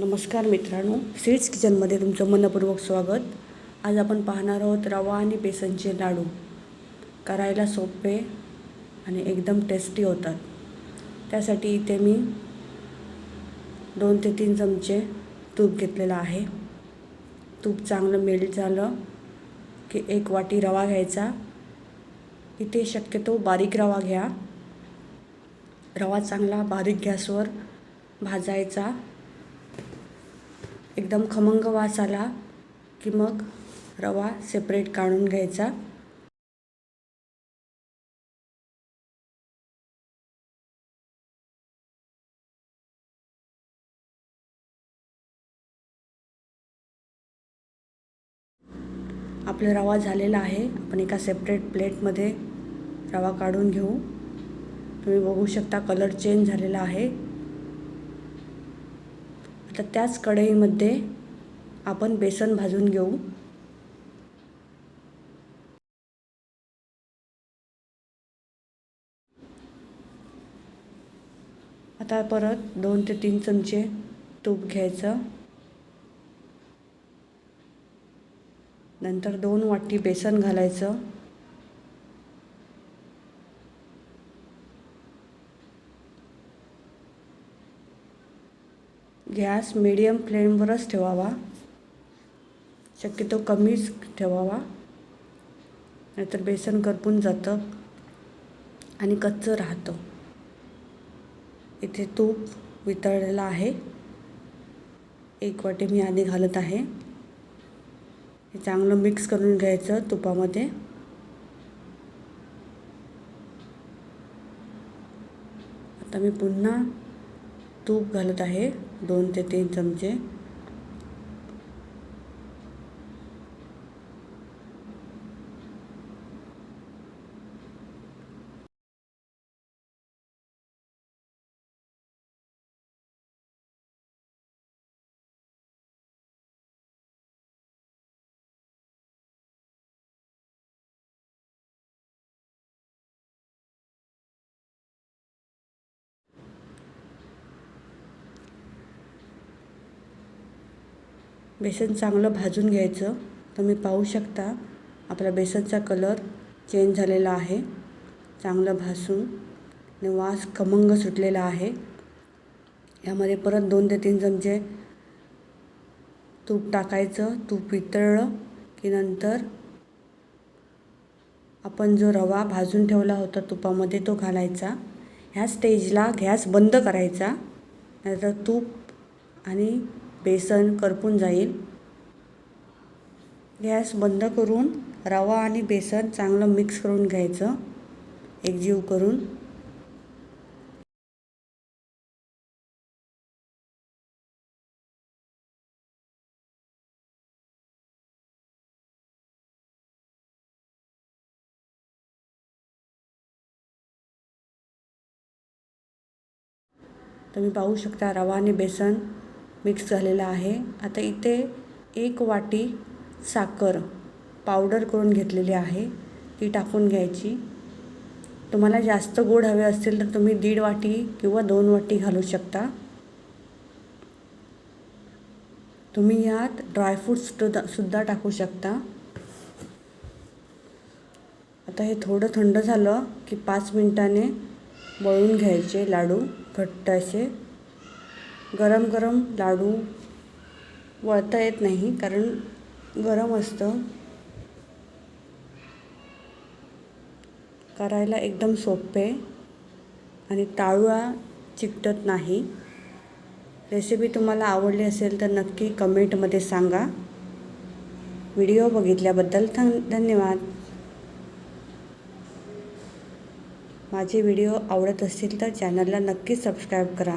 नमस्कार मित्रांनो स्वीट्स किचनमध्ये तुमचं मनपूर्वक स्वागत. आज आपण पाहणार आहोत रवा आणि बेसनचे लाडू. करायला सोपे आणि एकदम टेस्टी होतात. त्यासाठी इथे मी दोन ते तीन चमचे तूप घेतलेलं आहे. तूप चांगलं मेल्ट झालं की एक वाटी रवा घ्यायचा. इथे शक्यतो बारीक रवा घ्या. रवा चांगला बारीक गॅसवर भाजायचा. एकदम खमंग वास आला की मग रवा सेपरेट काढून घ्यायचा. आपला रवा झालेला आहे. आपण एका सेपरेट प्लेटमध्ये रवा काढून घेऊ. तुम्ही बघू शकता कलर चेंज झालेला आहे. तर त्याच कढईमध्ये आपण बेसन भाजून घेऊ. आता परत दोन ते तीन चमचे तूप घ्यायचं. नंतर दोन वाटी बेसन घालायचं. गॅस मिडियम फ्लेमवरच ठेवावा. शक्यतो कमीच ठेवावा. नाहीतर बेसन करपून जातं आणि कच्चं राहतं. इथे तूप वितळलेलं आहे. एक वाटी मी आधी घालत आहे. हे चांगलं मिक्स करून घ्यायचं तुपामध्ये. आता मी पुन्हा तूप घालत आहे. दोन ते तीन चमचे बेसन चांगलं भाजून घ्यायचं. तुम्ही पाहू शकता आपला बेसनचा कलर चेंज झालेला आहे. चांगलं भासून आणि वास खमंग सुटलेला आहे. यामध्ये परत दोन ते तीन चमचे तूप टाकायचं. तूप वितळलं की नंतर आपण जो रवा भाजून ठेवला होता तुपामध्ये तो घालायचा. ह्या स्टेजला गॅस बंद करायचा. नाहीतर तूप आणि बेसन करपून जाईल. गॅस बंद करून रवा आणि बेसन चांगलं मिक्स करून घ्यायचं. एकजीव करून. तुम्ही पाहू शकता रवा आणि बेसन मिक्स झालेला आहे. आता इथे एक वाटी साखर पावडर करून घेतलेली आहे. ती टाकून घ्यायची. तुम्हाला जास्त गोड हवे असतील तर तुम्ही दीड वाटी किंवा दोन वाटी घालू शकता. तुम्ही यात ड्रायफ्रूट्स सुद्धा टाकू शकता. आता हे थोडं थंड झालं की पाच मिनटाने वळून घ्यायचे लाडू घट्ट असे. गरम गरम लाडू वळता येत नाही कारण गरम असतं. करायला एकदम सोपे आणि टाळूळा चिकटत नाही. रेसिपी तुम्हाला आवडली असेल तर नक्की कमेंटमध्ये सांगा. व्हिडिओ बघितल्याबद्दल धन्यवाद. माझे व्हिडिओ आवडत असतील तर चॅनलला नक्की सबस्क्राईब करा.